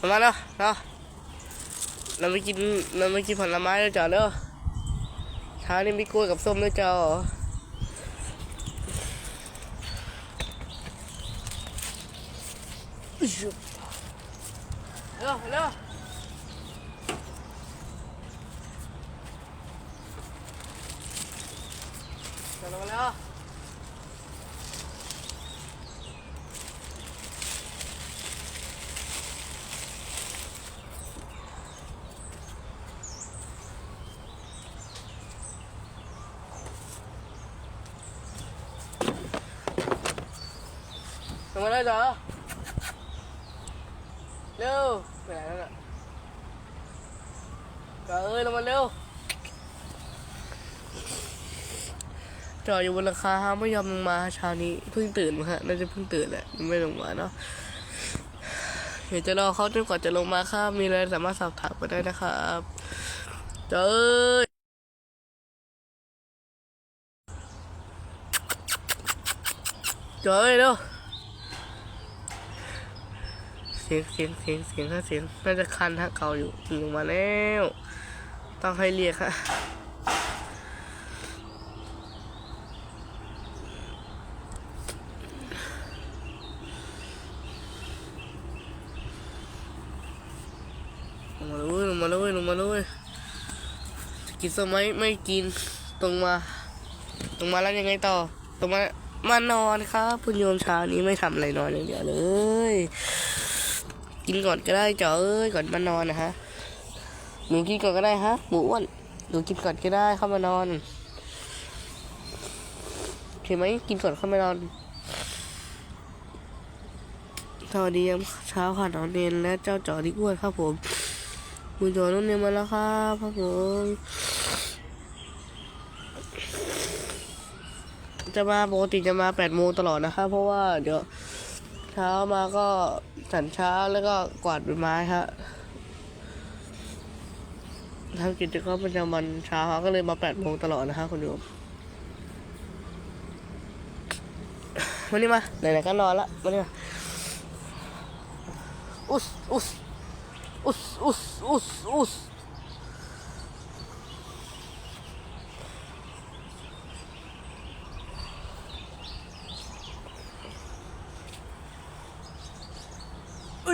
มาแล้วเนาะเราไม่กินเราไม่กินผลไม้แล้วจ้ะเด้อเช้านี้มีกล้วยกับส้มด้วยจ้าเร็วเร็วเร็วเร็ว เลยเหรอ เร็วไปไหนแล้วน่ะจอเอ้ยลงมาเร็วจออยู่บนราคาฮะไม่ยอมลงมาเช้านี้เพิ่งตื่นมาฮะน่าจะเพิ่งตื่นแหละยังไม่ลงมาเนาะเดี๋ยวจะรอเขาจนกว่าจะลงมาครับมีอะไรสามารถสอบถามมาได้นะครับจอเอ้ยจอเอ้ยเร็ว สียงเสียงเสียงเสียงถ้าเสียงน่าจะคันถ้าเก่าอยู่ลงมาแล้วต้องให้เรียกฮะลงมาเลยลงมาเลยลงมาเลยกินสมัยไม่กินตรงมาตรงมาแล้วยังไงต่อตรงมามานอนครับ คุณโยมเช้านี้ไม่ทำอะไรนอนอย่างเดียวเลย กินก่อนก็ได้จ๋อเอ้ยก่อนมานอนนะฮะหนูกินก่อนก็ได้ฮะหมูอ้วนหนูกินก่อนก็ได้เข้ามานอนโอเคไหมกินก่อนเข้ามานอนสวัสดียามเช้าค่ะน้องเนนและเจ้าจ๋อที่อ้วนครับผมคุณจ๋อน้องเนนมาแล้วครับครับผมจะมาปกติจะมาแปดโมงตลอดนะครับเพราะว่าเดี๋ยวเช้ามาก็ ฉันเช้าแล้วก็กวาดใบไม้ฮะทำกิจกรรมประจำวันเช้าก็เลยมาแปดโมงตลอดนะฮะคุณโยมวันนี้มาไหนๆก็นอนละวันนี้มาอุสอุสอุสอุสอุสอุส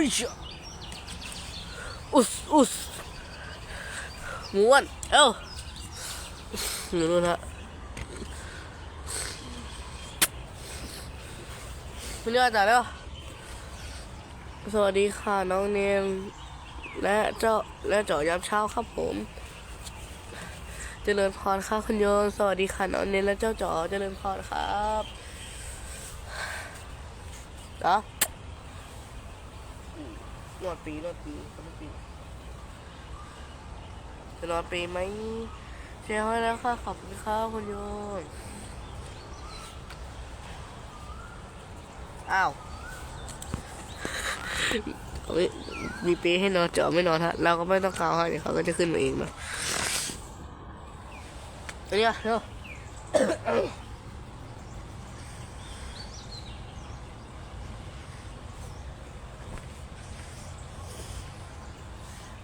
ยอุสอุสมูอ้วนเอ้าหนูนู่นฮะคุณยอดจ่าแล้ว สวัสดีค่ะน้องเนมและเจ้าและเจาะยามเช้าครับผมเจริญพรค่ะคุณโยนสวัสดีค่ะน้องเนมและเจ้าจาะเจริญพรครับเนาะ นวดปีนวดปีนวดปีจะนอนปีไหมเชียร์ให้แล้วค่ะขอบคุณค่ะคุณโยนอ้าวเฮ้ยมีเปให้นอนเจาะไม่นอนฮะเราก็ไม่ต้องกาวให้เดี๋ยวเขาก็จะขึ้นมาเองเนาะอันนี้อะเร็ว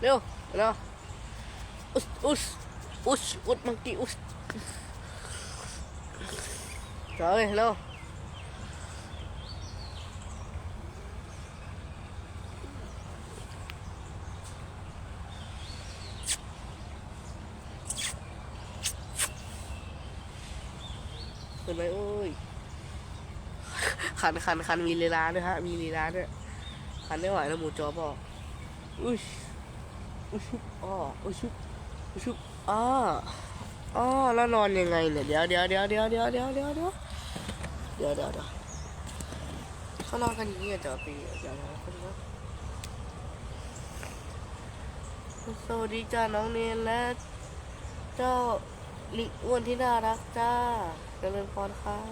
เร็วเร็วอุสอุสอุสอุสมังกี้อุสเจาะเลยเร็วเห็นไหมโอ้ยคันคันคันมีลีลาด้วยฮะ มีลีลาด้วยคันไม่ไหวแล้วหมูจอบอกอุ้ย อุ้ชุบอ้ออุ้ชุบอุ้ชุบอ้ออ้อแล้วนอนยังไงเนี่ยเดี๋ยวเดี๋ยวเดี๋ยวเดี๋ยวเดี๋ยวเดี๋ยวเดี๋ยวเดี๋ยวเดี๋ยวเดี๋ยวเดี๋ยวเขานอนกันอย่างนี้อะจอปีเดี๋ยวเดี๋ยวคนนะสวัสดีจ้าน้องเนนและเจ้าลิอ้วนที่น่ารักจ้าเจริญพรครับ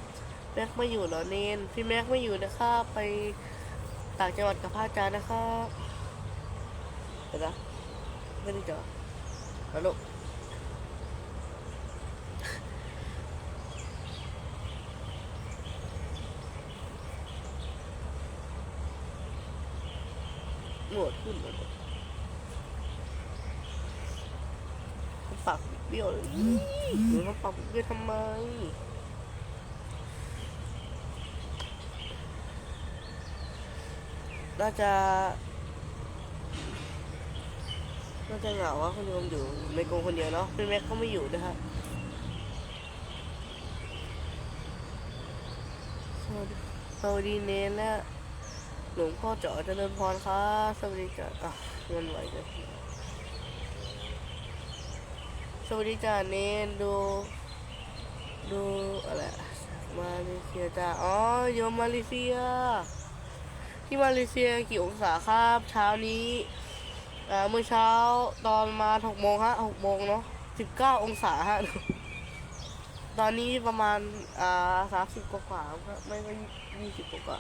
แม็กไม่อยู่เหรอเนนพี่แม็กไม่อยู่นะครับไปต่างจังหวัดกับพระอาจารย์นะครับเดี๋ยวนะ ไม่ได้จอฮัลโหลหนวดขึ้นหมดเลยปากเบี้ยวเลยหรือว่าปากเบี้ยวทำไมน่าจะ น่าจะเหงาว่าคุณโยมอยู่ในกงคนเดียวเนาะพี่แม็กก็ไม่อยู่นะฮะสวัสดีสวัสดีเนนและหลวงพ่อเจ๋อเจริญพรครับสวัสดีจ้ะอะเงินไหวจ้ะสวัสดีจ้ะเนนดูดูอะไรมาเลเซียจ้ะอ๋อโยมมาเลเซีย ที่มาเลเซียกี่องศาครับ เช้านี้ เมื่อเช้าตอนมาหกโมงฮะหกโมงเนาะสิบเก้าองศาฮะตอนนี้ประมาณอ่าสามสิบกว่าๆครับไม่ก็ยี่สิบกว่า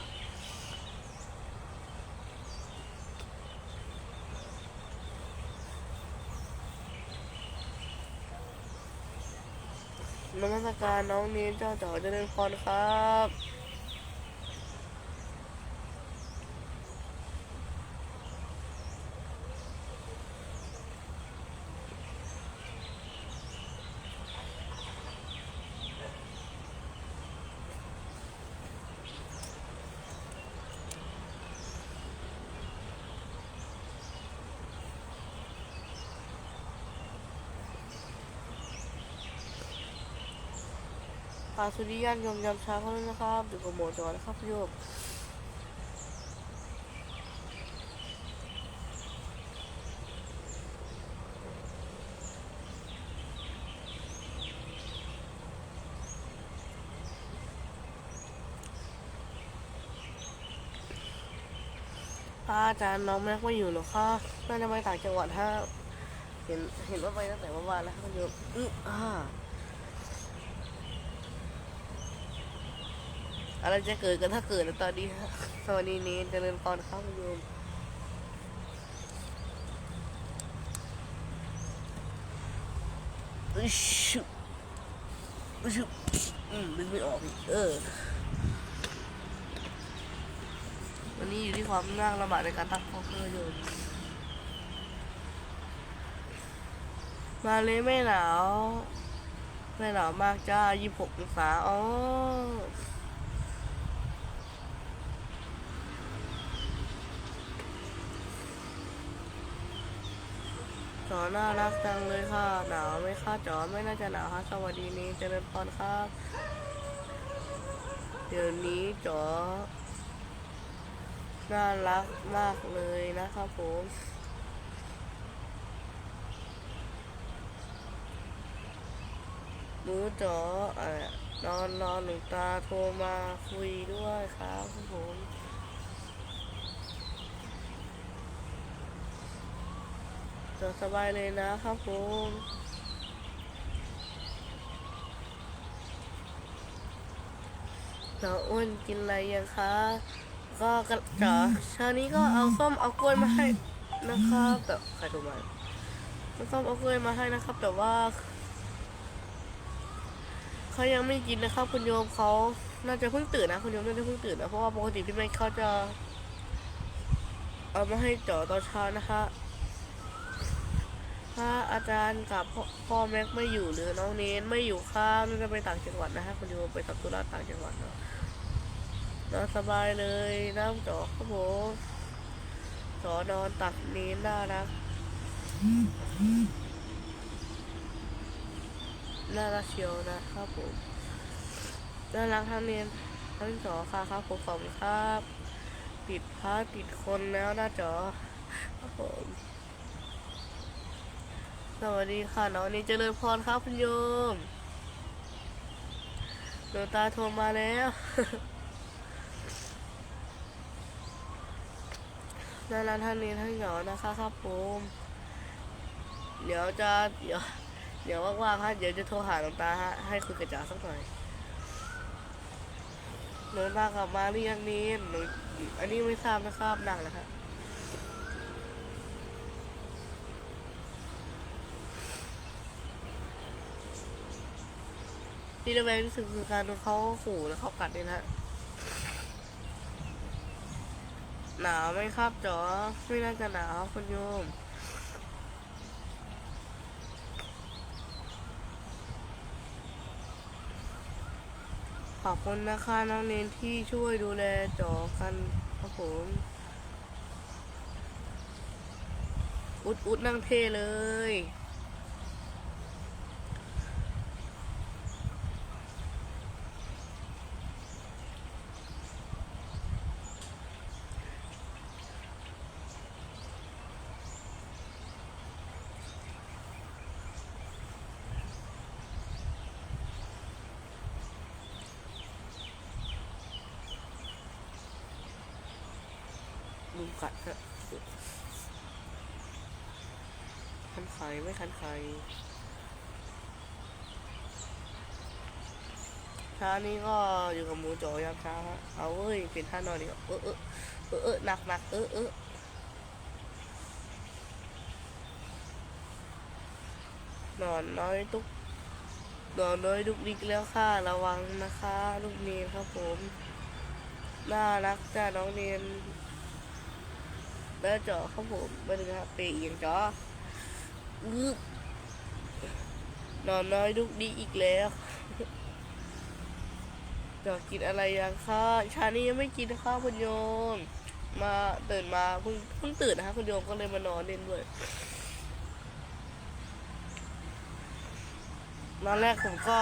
นมัสการน้องเนนเจ้าจ๋อเจริญพรครับาสุริยันยมยำช้าเขาด้วยนะครับอยู่กับหมอจอนะครับพี่โยมพระอาจารย์น้องแม็กไม่อยู่หรอค่ะน่าจะไปต่างจังหวัดฮะเห็นเห็นว่าไปตั้งแต่เมื่อวานแล้วครับโยมอื้ออ่า อะไรจะเกิดกันถ้าเกิดในตอนนี้สวัสดีเนนเจริญพรครับโยมอึชุอึชุอืมนึกไม่ออกเออ วันนี้อยู่ที่ความยากลำบากในการตั้งข้อเครื่องยนต์มาเลยไม่หนาว ไม่หนาวมากจ้ายี่สิบหกองศาอ๋อ จอน่ารักจังเลยค่ะ หนาวไหมคะจอไม่น่าจะหนาวค่ะสวัสดีนี้เจริญพรครับ เดี๋ยวนี้จอน่ารักมากเลยนะครับผมหนูจอเอ่อนอนนอนหลวงตาโทรมาคุยด้วยครับผม จอสบายเลยนะครับผมน้องอ้วนกินอะไรยังคะ ก็กระจ๋าเช้านี้ก็เอาส้มเอากล้วยมาให้นะครับแต่ใครโทรมาเอาส้มเอากล้วยมาให้นะครับ แต่ว่าเขายังไม่กินนะครับ คุณโยมเขาน่าจะเพิ่งตื่นนะคุณโยมน่าจะเพิ่งตื่นนะเพราะว่าปกติพี่แม่เขาจะ เอามาให้จ๋อตอนเช้านะคะ ถ้าอาจารย์กับพ่อแม็กไม่อยู่หรือน้องเนนไม่อยู่ข้ามจะไปต่างจังหวัดนะฮะคุณโยไปทำธุระต่างจังหวัดเนาะนอนสบายเลยน้ำจอกครับผมจอนอนตักเนนได้นะน่ารักเชียวนะครับผมน่ารักทั้งเนนทั้งจอค่ะครับผมขอบคุณครับ ติดพระติดคนแล้วหน้าจอครับผม สวัสดีค่ะน้องนี่เจริญพรครับคุณโยมหลวงตาโทรมาแล้วนานาท่านนี้ท่านเหงานะคะครับผม เดี๋ยวจะเดี๋ยวเดี๋ยวว่างๆฮะเดี๋ยวจะโทรหาหลวงตาฮะให้คุยกับจ๋าสักหน่อยหลวงตากลับมาหรือยังนี้หนูอันนี้ไม่ทราบนะครับหนักนะครับ ที่ระแวงที่สุดคือการโดนเขาขู่แล้วเขากัดเนี่ยนะหนาวไหมครับจ๋อไม่น่าจะหนาวคุณโยมขอบคุณนะคะน้องเนนที่ช่วยดูแลจอกันครับผมอุดอุดนั่งเท่เลย ลุงกัดฮะคันไข่ไม่คันไข่เช้านี้ก็อยู่กับหมูจ่อยามเช้าฮะเอาเว้ยเป็นท่านอนดีกว่าเออเออเออเออหนักหนักเออเออนอนน้อยตุ๊กนอนน้อยดุกดิกแล้วค่ะระวังนะคะ ลูกเนนครับผม น่ารักจ้าน้องเนน แล้วจอครับผมมาดูนะครับเปย์เอียงจออึบนอนน้อยดุกดีอีกแล้วจอกินอะไรยังคะชานี้ยังไม่กินข้าวคุณโยม มาตื่นมาเพิ่งเพิ่งตื่นนะคะคุณโยมก็เลยมานอนเล่นด้วยตอนแรกผมก็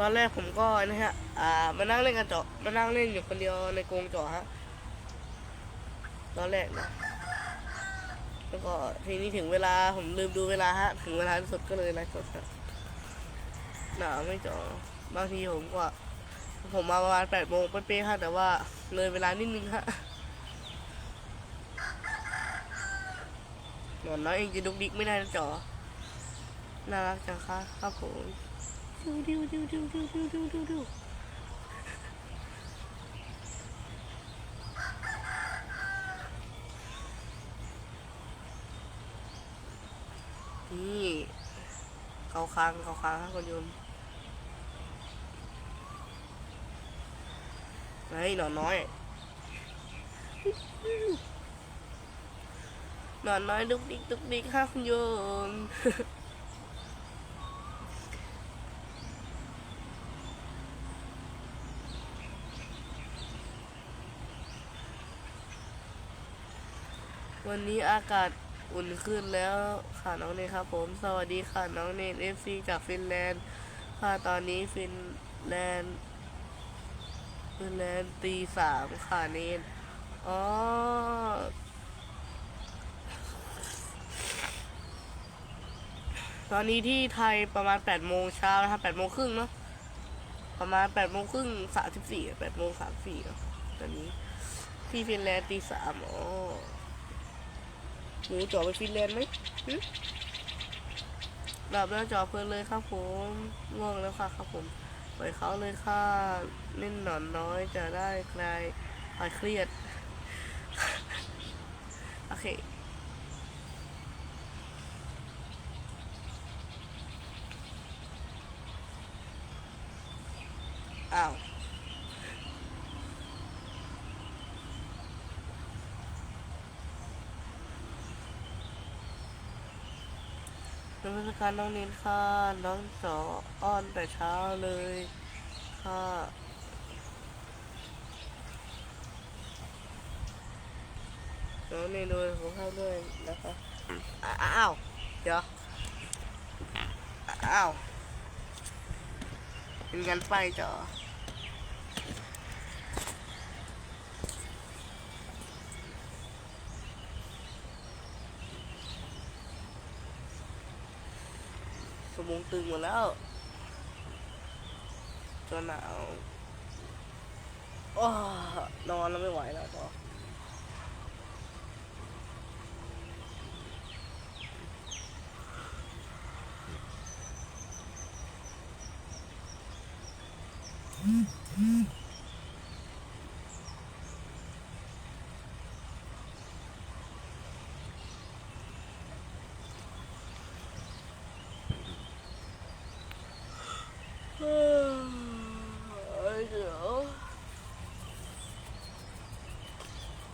ตอนแรกผมก็นะฮะ อ่า มานั่งเล่นกันเจาะมานั่งเล่นอยู่คนเดียวในกรงเจาะฮะ ตอนแรกนะ แล้วก็ทีนี้ถึงเวลาผมลืมดูเวลาฮะ ถึงเวลาที่สุดก็เลยไลฟ์สดครับหนาไม่เจาะบางทีผมก็ ผมมาประมาณแปดโมงเป๊ะๆฮะ แต่ว่าเลยเวลานิดนึงฮะนอนน้อยเองจะดุกดิกไม่ได้นะจอน่ารักจังค่ะครับผม ดิวดิวดิวดิวดิวดิวดิวดิวดิวนี่เขาค้างเขาค้างครับคุณโยมเฮ้ยหนอนน้อยหนอนน้อยดุกดิกดุกดิกค่ะคุณโยม วันนี้อากาศอุ่นขึ้นแล้วค่ะน้องเนนครับ ผมสวัสดีค่ะน้องเนนเอฟซีจากฟินแลนด์ค่ะตอนนี้ฟินแลนด์ฟินแลนด์ตีสามค่ะเนนอ๋อตอนนี้ที่ไทยประมาณแปดโมงเช้านะครับแปดโมงครึ่งเนาะประมาณแปดโมงครึ่งสามสิบสี่แปดโมงสามสี่เนาะตอนนี้ที่ฟินแลนด์ตีสามอ๋อ หนูจ่อไปฟินแลนด์ไหมหลับแล้วจ่อเพลินเลยครับผมง่วงแล้วค่ะครับผมปล่อยเขาเลยค่ะเล่นหนอนน้อยจะได้คลายคลายเครียดโอเค อ้าว ค่ะน้องนินค่ะน้องสออ้อนแต่เช้าเลยค่ะน้องนินดูผมเข้าด้วยนะคะอ้าวเดี๋ยวอ้าวเป็นกันไปจ้ะ มงตึงหมดแล้วตัวหนาว โอ้นอนแล้วไม่ไหวแล้ว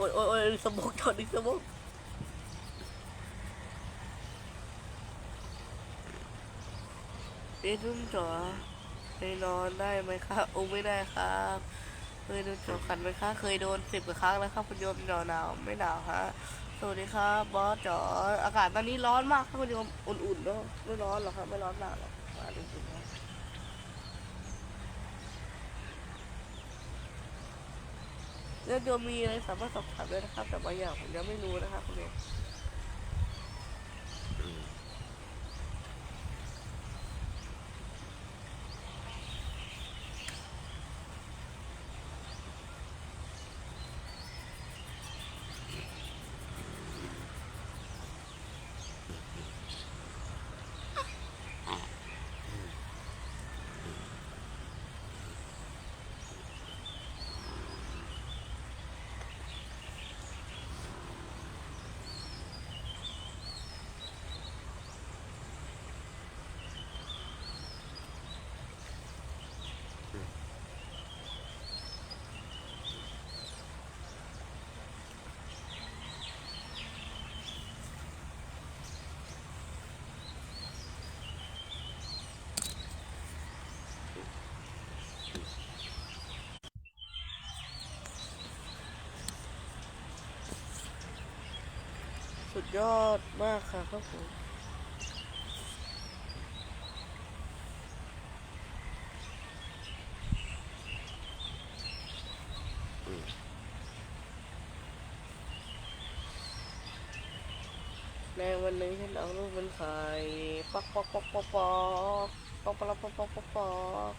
จอโอ้ยโอ้ยสมองจอดดิสมองเอ๊ะนุ่มจ๋อไปนอนได้ไหมครับโอ้ไม่ได้ครับเคยโดนจอขันไหมคะเคยโดนสิบกว่าครั้งแล้วครับคุณโยมหนาวหนาวไม่หนาวฮะสวัสดีครับบอสจ๋ออากาศตอนนี้ร้อนมากครับคุณโยมอุ่นๆเนาะไม่ร้อนหรอกครับไม่ร้อนมากหรอกมาดูสิครับ เรื่องโยมมีอะไรสามารถสอบถามได้นะครับ แต่บางอย่างผมยังไม่รู้นะครับคุณโยม สุดยอดมากค่ะครับผมในวันนี้ฉันเอาลูกเป็นไข่ปักปักปักปักปักปักปักปักปักปักปัก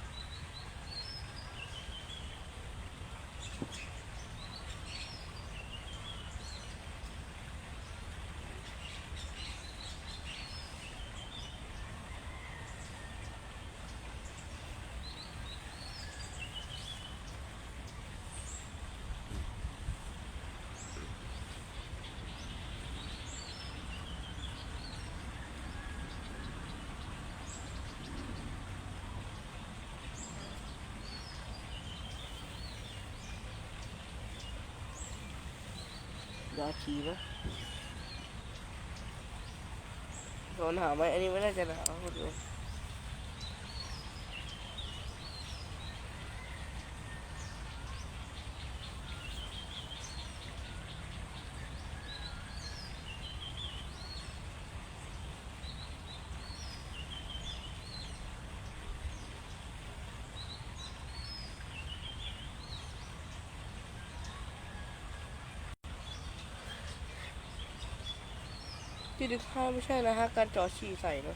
ยาชีนะโดนหาไหมอันนี้ไม่น่าจะหนาวคุณดู ที่ดึกข้าไม่ใช่นะฮะ การจ่อฉี่ใส่นะ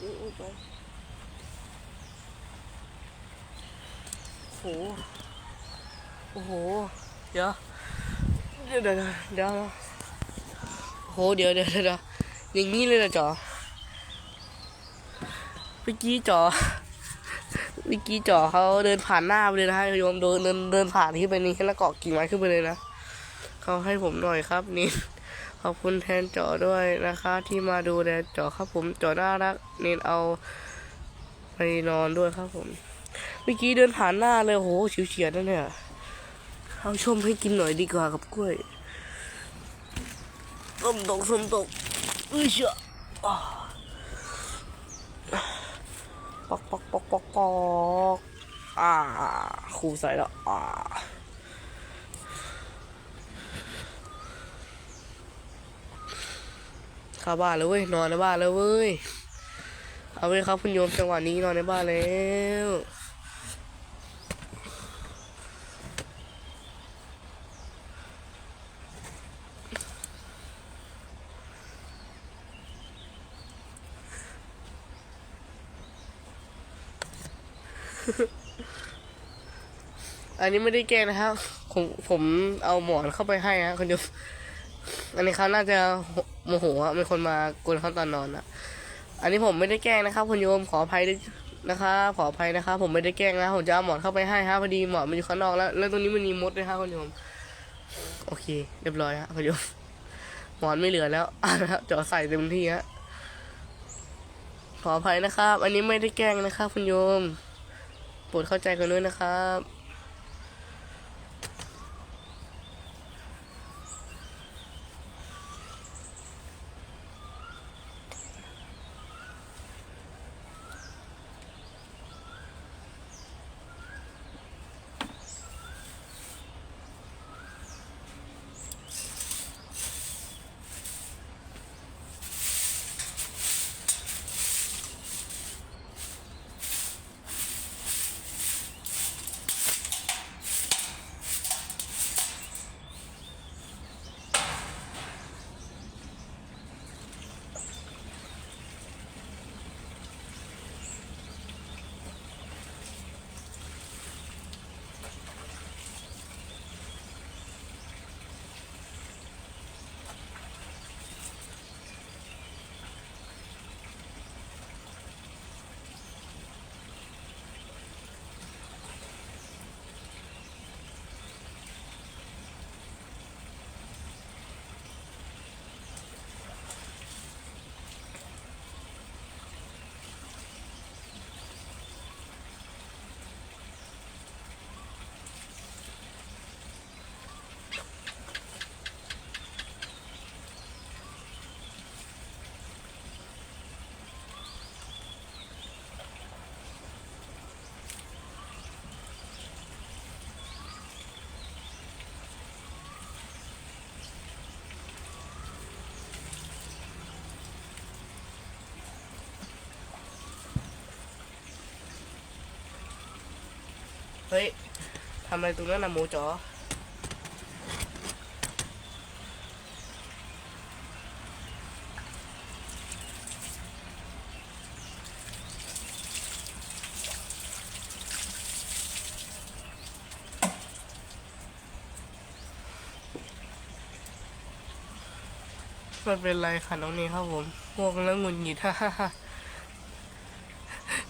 อุ้ยอุ้ยไปโห โอ้โห เดี๋ยว เดี๋ยวเดี๋ยวเดี๋ยวโห เดี๋ยวเดี๋ยวเดี๋ยวอย่างนี้เลยนะจอเมื่อกี้จอเมื่อกี้จอเขาเดินผ่านหน้าไปเลยนะฮะโยมเดินเดินเดินผ่านที่ไปนี้แล้วเกาะกิ่งไม้ขึ้นไปเลยนะเขาให้ผมหน่อยครับนี่ ขอบคุณแทนจอด้วยนะคะ ที่มาดูแลจอครับผมจอน่ารักเนนเอาไปนอนด้วยครับผมเมื่อกี้เดินผ่านหน้าเลยโอ้โหเฉียดนั่นเนี่ยเอาชมให้กินหน่อยดีกว่ากับกล้วยส้มตกส้มตกอุ้ยเชียอ่าปอกปอกปอกปอกปอกอ่าครูใส่แล้วอ่า เข้าบ้านแล้วเว้ยนอนในบ้านแล้วเว้ยเอาไว้ครับคุณโยมจังหวะนี้นอนในบ้านแล้วอันนี้ไม่ได้แก้นะครับผมผมเอาหมอนเข้าไปให้ฮะคุณโยมอันนี้เขาน่าจะ โมโหอะมีคนมากวนเขาตอนนอนอะอันนี้ผมไม่ได้แกล้งนะครับคุณโยมขออภัยด้วยนะครับ ขออภัยนะครับ ผมไม่ได้แกล้งนะผมจะเอาหมอนเข้าไปให้ฮะพอดีหมอนมันอยู่ข้างนอกแล้ว แล้วตรงนี้มันมีมดด้วยครับคุณโยม โอเค เรียบร้อยฮะคุณโยม หมอนไม่เหลือแล้วอะนะครับจอใส่เต็มที่ฮะขออภัยนะครับ อันนี้ไม่ได้แกล้งนะครับ คุณโยม โปรดเข้าใจกันด้วยนะครับ ฮ้ยทำอะไรตรงนั้นนะหมูจ๋อมันเป็นไรค่ะน้องนี่ครับผมงวงแล้วงุนหงิดฮ่าฮ่าฮ่า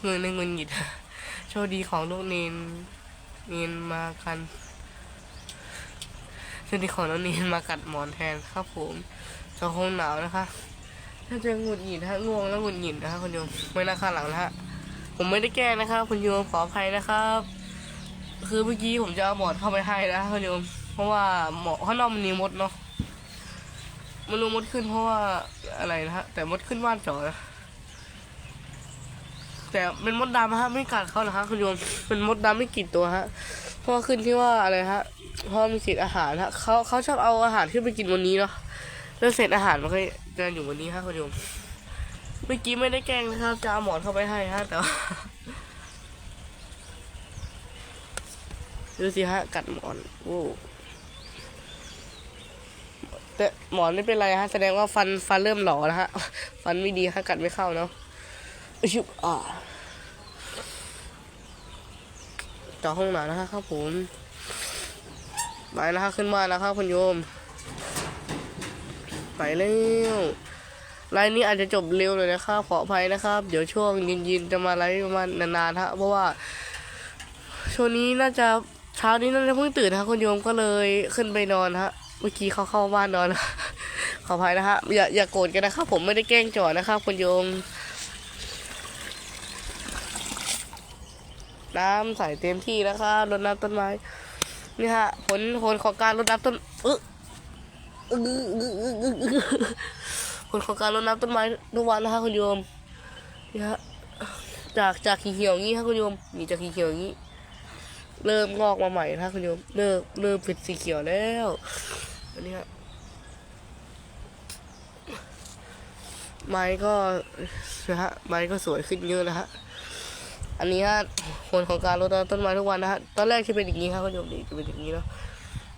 เงินในหงุนหงิดโชคดีของลูกเนน นีนมากันโชคดีของน้องเนนมากัดหมอนแทนครับผมจะคงหนาวนะคะ ถ้าจะหงุดหงิดฮะง่วงแล้วหงุดหงิดนะคะคุณโยมไม่น่าข้างหลังนะฮะผมไม่ได้แก้นะครับคุณโยมขออภัยนะครับ คือเมื่อกี้ผมจะเอาหมอนเข้าไปให้นะคุณโยมเพราะว่าหมอข้างนอกมันมีมดเนาะมันรู้มดขึ้นเพราะว่าอะไรนะฮะแต่มดขึ้นบ้านจอนะ แต่เป็นมดดำฮะไม่กัดเขาหรอกฮะคุณโยมเป็นมดดำไม่กี่ตัวฮะเพราะขึ้นที่ว่าอะไรฮะเพราะมีเศษอาหารฮะเขาเขาชอบเอาอาหารขึ้นไปกินวันนี้เนาะแล้วเศษอาหารมันก็จะอยู่วันนี้ฮะคุณโยมเมื่อกี้ไม่ได้แกล้งนะครับจะเอาหมอนเข้าไปให้ฮะแต่ว่าดูสิฮะกัดหมอนโอ้แต่หมอนไม่เป็นไรฮะแสดงว่าฟันฟันเริ่มหลอแล้วฮะ ฟันไม่ดีฮะกัดไม่เข้าเนาะ อุ๊ยชุบอ่าต่อห้องหนานะครับผมไปนะฮะขึ้นมาแล้วครับคุณโยม ไปแล้วไลน์นี้อาจจะจบเร็วเลยนะครับขออภัยนะครับ เดี๋ยวช่วงเย็นๆจะมาไลฟ์ประมาณนานๆฮะเพราะว่าช่วงนี้น่าจะเช้านี้น่าจะเพิ่งตื่นฮะคุณโยมก็เลยขึ้นไปนอนฮะเมื่อกี้เขาเข้าบ้านนอนขออภัยนะฮะอย่าอย่าโกรธกันนะครับ ผมไม่ได้แกล้งจอดนะครับคุณโยม น้ำใส่เต็มที่นะครับรดน้ำต้นไม้นี่ฮะผลผลของการรดน้ำต้นเออผลของการรดน้ำต้นไม้ทุกวันนะฮะคุณโยมนี่ฮะจากจากขีเขียวงี้ฮะคุณโยมนี่จากขีเขียวงี้ เริ่มงอกมาใหม่นะคุณโยมเริ่มเริ่มเป็นสีเขียวแล้วอันนี้ฮะไม้ก็นะฮะไม้ก็สวยขึ้นเยอะนะฮะ อันนี้ฮะผลของการรดน้ำต้นไม้ทุกวันนะฮะตอนแรกจะเป็นอย่างนี้ครับคุณผู้ชมนี่จะเป็นอย่างนี้เนาะ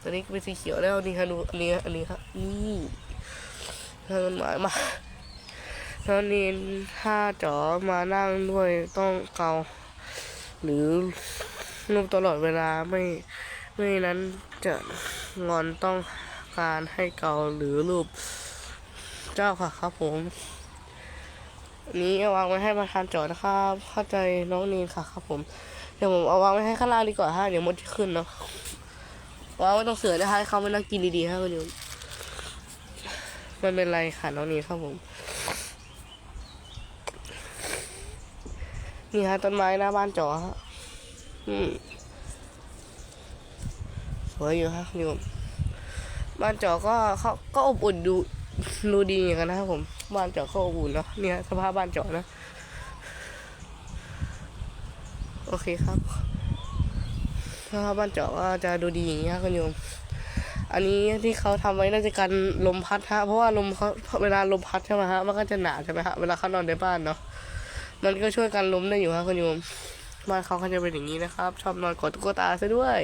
ตอนนี้เป็นสีเขียวแล้วนี่ครับดูอันนี้อันนี้ครับนี่ต้นไม้มาตอนนี้ถ้าจ๋อมานั่งด้วยต้องเกาหรือรูปตลอดเวลาไม่ไม่นั้นจะงอนต้องการให้เกาหรือรูป เจ้าค่ะครับผม นี้เอาวางไว้ให้ประธานจอนะครับ เข้าใจน้องนีนค่ะครับผม เดี๋ยวผมเอาวางไว้ให้ข้างล่างดีกว่าฮะเดี๋ยวมดจะขึ้นเนาะวางไว้ตรงเสือนะคะให้เขาไม่นั่งกินดีๆครับคุณโยมมันเป็นไรค่ะน้องนีนครับผม นี่ฮะต้นไม้หน้าบ้านจอฮะอืมสวยอยู่ฮะคุณโยมบ้านจอก็เขาก็อบอุ่นดูดูดีอย่างกันนะครับผม บ้านจอเขาอบอุ่นเนาะเนี่ยสภาพบ้านจอนะ โอเคครับสภาพบ้านจอก็จะดูดีอย่างนี้ครับคุณโยม อันนี้ที่เขาทำไว้น่าจะกันลมพัดฮะเพราะว่าลมเขาเวลาลมพัดใช่ไหมฮะมันก็จะหนาใช่ไหมฮะเวลาเขานอนในบ้านเนาะมันก็ช่วยกันลมได้อยู่ฮะคุณโยมบ้านเขาเขาจะเป็นอย่างนี้นะครับ ชอบนอนกอดตุ๊กตาซะด้วย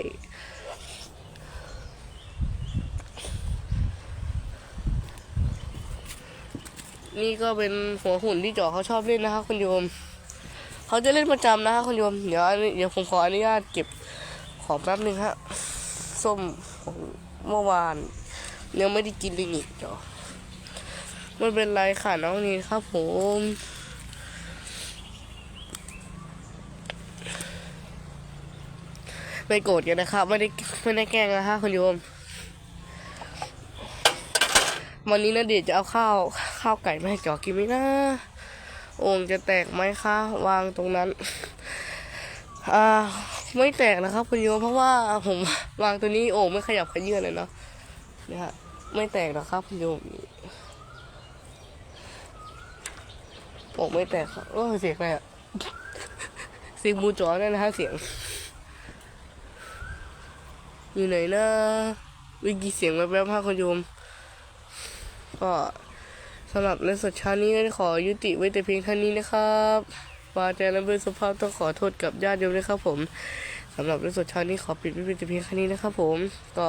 นี่ก็เป็นหัวหุ่นที่จอเขาชอบเล่นนะคะคุณโยม เขาจะเล่นประจำนะคะคุณโยม เดี๋ยวอันเดี๋ยวผมขออนุญาตเก็บของแป๊บนึงฮะส้มของเมื่อวานยังไม่ได้กินเลยนี่จอไม่เป็นไรค่ะน้องนี่ครับผมไม่โกรธกันนะครับไม่ได้ไม่ได้แกล้งนะฮะคุณโยม วันนี้นะเดี๋ยวจะเอาข้าว ข้าวไก่มาให้จอกินไหมนะโอ่งจะแตกไหมคะวางตรงนั้น อ่า ไม่แตกนะครับคุณโยมเพราะว่าผมวางตัวนี้โอ่งไม่ขยับขยื่นเลยเนาะนี่ฮะไม่แตกนะครับคุณโยมโอ่งไม่แตกครับโอ้เสียงอะไรอะเสียงมูจอเนี่ยนะฮะเสียง อยู่ไหนนะวิกีเสียงแวบๆฮะคุณโยมก็ สำหรับในสดเช้านี้ก็ขอยุติไว้แต่เพียงเท่านี้นะครับวาจาและเบอร์สภาพต้องขอโทษกับญาติโยมด้วยครับผมสำหรับในสดเช้านี้ขอปิดไว้แต่เพียงแค่นี้นะครับผมก็